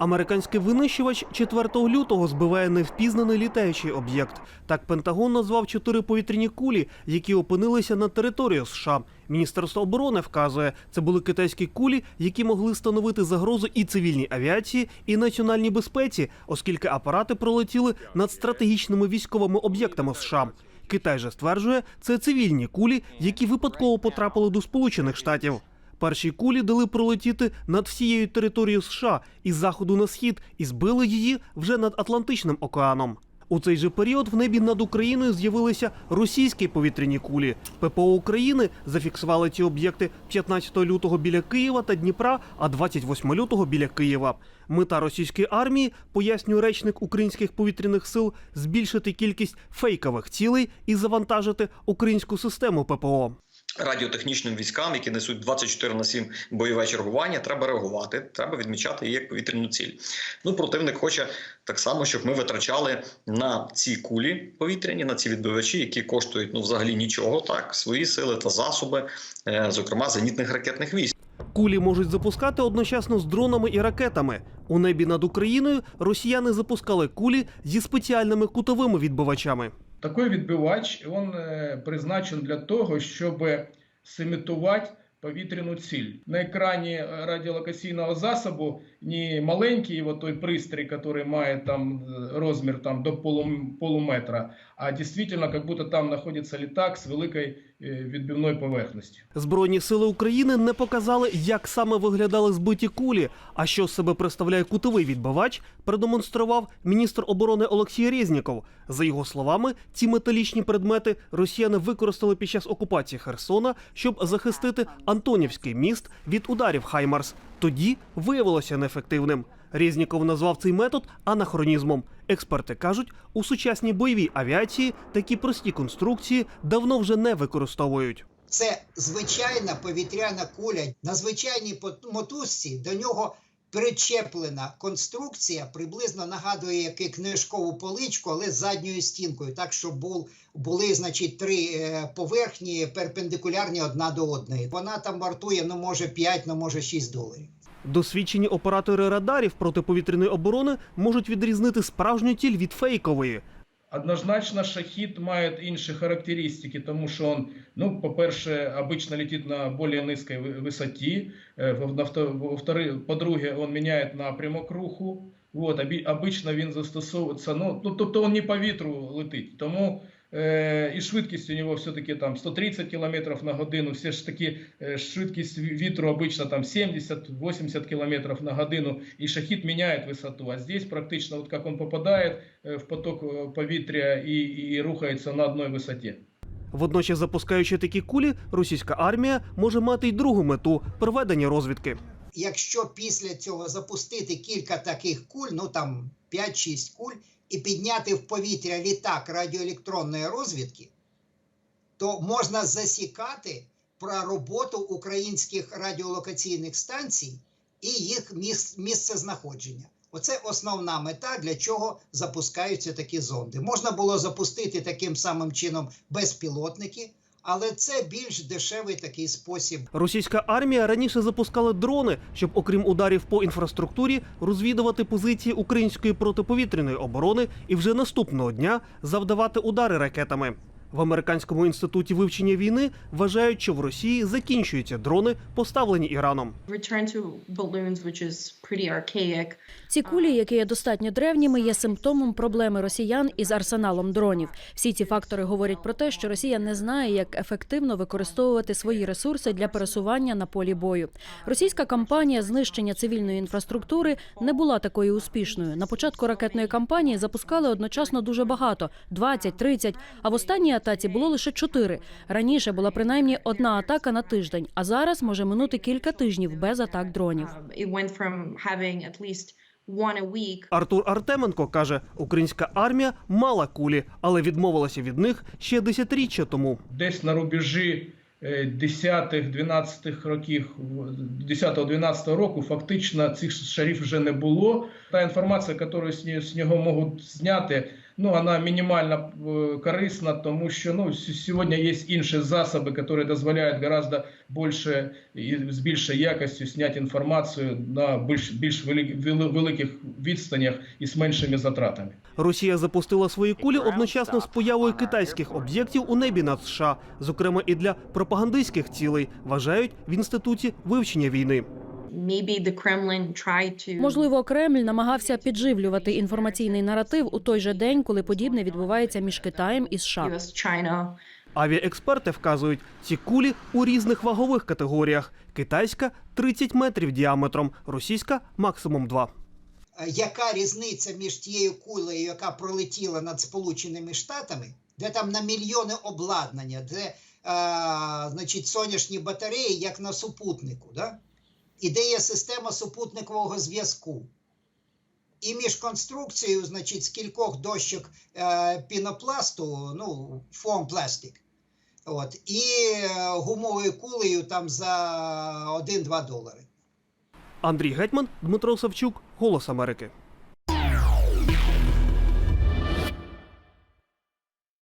Американський винищувач 4 лютого збиває невпізнаний літаючий об'єкт. Так Пентагон назвав чотири повітряні кулі, які опинилися на території США. Міністерство оборони вказує, це були китайські кулі, які могли становити загрозу і цивільній авіації, і національній безпеці, оскільки апарати пролетіли над стратегічними військовими об'єктами США. Китай же стверджує, це цивільні кулі, які випадково потрапили до Сполучених Штатів. Перші кулі дали пролетіти над всією територією США із заходу на схід і збили її вже над Атлантичним океаном. У цей же період в небі над Україною з'явилися російські повітряні кулі. ППО України зафіксували ці об'єкти 15 лютого біля Києва та Дніпра, а 28 лютого біля Києва. Мета російської армії, пояснює речник українських повітряних сил, збільшити кількість фейкових цілей і завантажити українську систему ППО. Радіотехнічним військам, які несуть 24 на 7 бойове чергування, треба реагувати, треба відмічати її як повітряну ціль. Ну, противник хоче так само, щоб ми витрачали на ці кулі повітряні, на ці відбивачі, які коштують ну взагалі нічого, так свої сили та засоби, е, зокрема зенітних ракетних військ. Кулі можуть запускати одночасно з дронами і ракетами. У небі над Україною росіяни запускали кулі зі спеціальними кутовими відбивачами. Такий відбивач він е, призначен для того, щоб симітувати повітряну ціль. На екрані е, радіолокаційного засобу не маленький от той пристрій, який має там е, розмір там, до полу- полуметра, а дійсно, як будто там знаходиться літак з великою е, відбивною поверхністю. Збройні сили України не показали, як саме виглядали збиті кулі. А що себе представляє кутовий відбивач, продемонстрував міністр оборони Олексій Резніков. За його словами, ці металічні предмети росіяни використали під час окупації Херсона, щоб захистити Антонівський міст від ударів Хаймарс. Тоді виявилося неефективним. Резніков назвав цей метод анахронізмом. Експерти кажуть, у сучасній бойовій авіації такі прості конструкції давно вже не використовують. Це звичайна повітряна куля. На звичайній мотузці до нього причеплена конструкція, приблизно нагадує як і книжкову поличку, але з задньою стінкою, так щоб був, були значить, три е, поверхні перпендикулярні одна до одної. Вона там вартує, ну може 5, ну може 6 доларів. Досвідчені оператори радарів протиповітряної оборони можуть відрізнити справжню ціль від фейкової. Однозначно, шахід має інші характеристики, тому що він, ну, по-перше, обычно летить на более низькій висоті, по-друге, він міняє напрямок руху. Вот, обично він застосовується, ну, ну, тобто він не по вітру летить, тому і швидкість у нього все-таки там 130 км на годину, все ж таки е, швидкість ві- вітру обично там 70-80 км на годину, і шахід міняє висоту, а здесь практично, вот как он попадает е, в поток е, повітря і, і рухається на одній висоті. Водночас, запускаючи такі кулі, російська армія може мати й другу мету проведення розвідки. Якщо після цього запустити кілька таких куль, ну там 5-6 куль, і підняти в повітря літак радіоелектронної розвідки, то можна засікати про роботу українських радіолокаційних станцій і їх міс- місце знаходження. Оце основна мета, для чого запускаються такі зонди. Можна було запустити таким самим чином безпілотники, але це більш дешевий такий спосіб Російська армія раніше запускала дрони, щоб, окрім ударів по інфраструктурі, розвідувати позиції української протиповітряної оборони і вже наступного дня завдавати удари ракетами. В американському інституті вивчення війни вважають, що в Росії закінчуються дрони, поставлені Іраном. Ці кулі, які є достатньо древніми, є симптомом проблеми росіян із арсеналом дронів. Всі ці фактори говорять про те, що Росія не знає, як ефективно використовувати свої ресурси для пересування на полі бою. Російська кампанія знищення цивільної інфраструктури не була такою успішною. На початку ракетної кампанії запускали одночасно дуже багато 20-30, а в останній атаці було лише 4. Раніше була принаймні одна атака на тиждень, а зараз може минути кілька тижнів без атак дронів. Um, Артур Артеменко каже, українська армія мала кулі, але відмовилася від них ще десятиріччя тому. десь на рубежі 10-12 років 10-12 року фактично цих шарів вже не було. Та інформація, яку з нього можуть зняти, ну, вона мінімально е, корисна, тому що ну, сьогодні є інші засоби, які дозволяють гораздо більше і з більшою якістю зняти інформацію на більш, більш велик- великих відстанях і з меншими затратами. Росія запустила свої кулі одночасно з появою китайських об'єктів у небі над США, зокрема і для пропагандистських цілей, вважають в інституті вивчення війни. Maybe the Kremlin Можливо, Кремль намагався підживлювати інформаційний наратив у той же день, коли подібне відбувається між Китаєм і США. Авіаексперти вказують, ці кулі у різних вагових категоріях: китайська 30 метрів діаметром, російська максимум 2. Е, Яка різниця між тією кулею, яка пролетіла над Сполученими Штатами, де там на мільйони обладнання, де е, значить, сонячні батареї, як на супутнику, да? І де є система супутникового зв'язку. І між конструкцією, значить, з кількох дощок е, пінопласту, ну, фом пластик, от, і е, гумовою кулею там за 1-2 долари. Андрій Гетьман, Дмитро Савчук, Голос Америки.